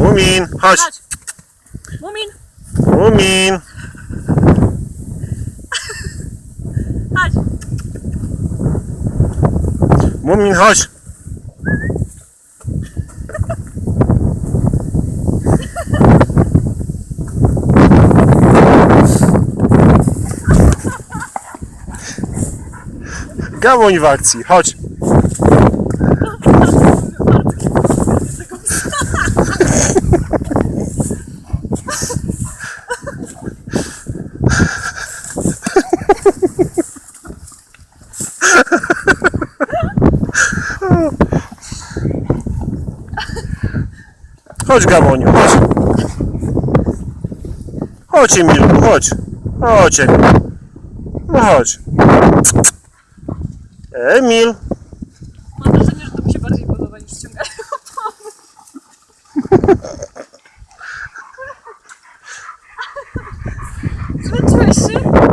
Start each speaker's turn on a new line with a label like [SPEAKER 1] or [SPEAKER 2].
[SPEAKER 1] Mumin, chodź.
[SPEAKER 2] Chodź. Mumin,
[SPEAKER 1] Mumin.
[SPEAKER 2] chodź.
[SPEAKER 1] Mumin, chodź. Gamoń w akcji, chodź. Chodź Gamoniu, chodź. Chodź Emilku, chodź. Chodź Emil. No chodź. Emil.
[SPEAKER 2] Mam wrażenie, że to mi się bardziej podoba niż ściąganie Zmęczyłeś się?